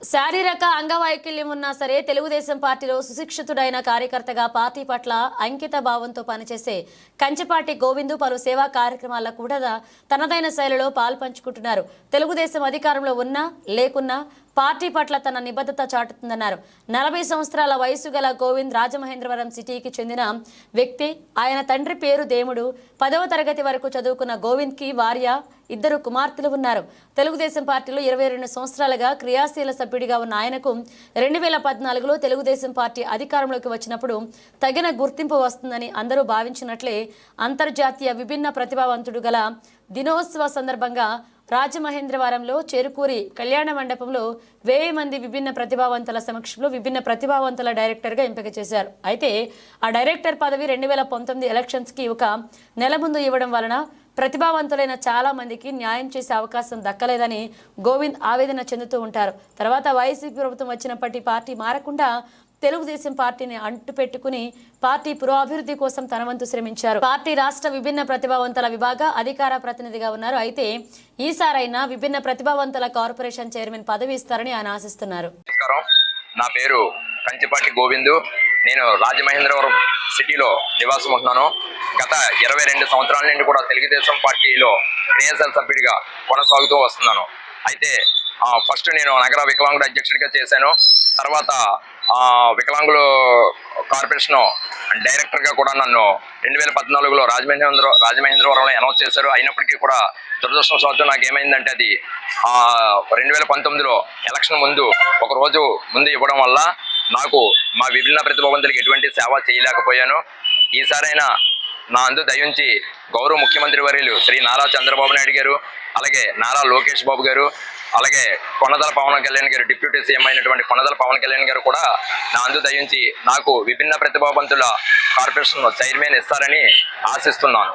శారీరక అంగవైకల్యం ఉన్నా సరే తెలుగుదేశం పార్టీలో సుశిక్షితుడైన కార్యకర్తగా పార్టీ పట్ల అంకిత భావంతో పనిచేసే కంచెపాటి గోవిందు పలు సేవా కార్యక్రమాల్లో కూడా తనదైన శైలిలో పాల్పంచుకుంటున్నారు తెలుగుదేశం అధికారంలో ఉన్నా లేకున్నా పార్టీ పట్ల తన నిబద్ధత చాటుతుందన్నారు. నలభై సంవత్సరాల వయసు గల గోవింద్ రాజమహేంద్రవరం సిటీకి చెందిన వ్యక్తి. ఆయన తండ్రి పేరు దేముడు. పదవ తరగతి వరకు చదువుకున్న గోవింద్కి భార్య ఇద్దరు కుమార్తెలు ఉన్నారు. తెలుగుదేశం పార్టీలో ఇరవై రెండు సంవత్సరాలుగా క్రియాశీల సభ్యుడిగా ఉన్న ఆయనకు రెండు వేల పద్నాలుగులో తెలుగుదేశం పార్టీ అధికారంలోకి వచ్చినప్పుడు తగిన గుర్తింపు వస్తుందని అందరూ భావించినట్లే అంతర్జాతీయ విభిన్న ప్రతిభావంతుడు గల దినోత్సవ సందర్భంగా రాజమహేంద్రవరంలో చేరుకూరి కళ్యాణ మండపంలో వెయ్యి మంది విభిన్న ప్రతిభావంతుల సమక్షంలో విభిన్న ప్రతిభావంతుల డైరెక్టర్గా ఎంపిక చేశారు. అయితే ఆ డైరెక్టర్ పదవి రెండు వేల పంతొమ్మిది ఎలక్షన్స్కి ఒక నెల ముందు ఇవ్వడం వలన ప్రతిభావంతులైన చాలా మందికి న్యాయం చేసే అవకాశం దక్కలేదని గోవింద్ ఆవేదన చెందుతూ ఉంటారు. తర్వాత వైసీపీ ప్రభుత్వం వచ్చినప్పటి పార్టీ మారకుండా తెలుగుదేశం పార్టీని అంటు పెట్టుకుని పార్టీ పురోభివృద్ధి కోసం తన వంతు శ్రమించారు. పార్టీ రాష్ట్ర విభిన్న ప్రతిభావంతుల విభాగ అధికార ప్రతినిధిగా ఉన్నారు. అయితే ఈసారైనా విభిన్న ప్రతిభావంతుల కార్పొరేషన్ చైర్మన్ పదవి ఇస్తారని ఆయన ఆశిస్తున్నారు. నా పేరు కంచిపాటి గోవిందు. నేను రాజమహేంద్రవరం సిటీలో నివాసం ఉంటున్నాను. గత ఇరవై రెండు సంవత్సరాల నుండి కూడా తెలుగుదేశం పార్టీలో క్రియాశీల సభ్యుడిగా కొనసాగుతూ వస్తున్నాను. అయితే ఫస్ట్ నేను నగర వికలాంగుడు అధ్యక్షుడిగా చేశాను. తర్వాత ఆ, వికలాంగులు కార్పొరేషన్ డైరెక్టర్గా కూడా నన్ను రెండు వేల పద్నాలుగులో రాజమహేంద్ర రాజమహేంద్రవరంలో అనౌన్స్ చేశారు. అయినప్పటికీ కూడా దురదృష్టవశాత్తు నాకు ఏమైందంటే అది రెండు వేల పంతొమ్మిదిలో ఎలక్షన్ ముందు ఒక రోజు ముందు ఇవ్వడం వల్ల నాకు మా విభిన్న ప్రతిభావంతులకు ఎటువంటి సేవ చేయలేకపోయాను. ఈసారైనా నా అందు దయించి గౌరవ ముఖ్యమంత్రి వర్యులు శ్రీ నారా చంద్రబాబు నాయుడు గారు అలాగే నారా లోకేష్ బాబు గారు అలాగే కొనదల పవన్ కళ్యాణ్ గారు డిప్యూటీ సీఎం అయినటువంటి కొనదల పవన్ కళ్యాణ్ గారు కూడా నా అందు దయించి నాకు విభిన్న ప్రతిభావంతుల కార్పొరేషన్ చైర్మన్ ఇస్తారని ఆశిస్తున్నాను.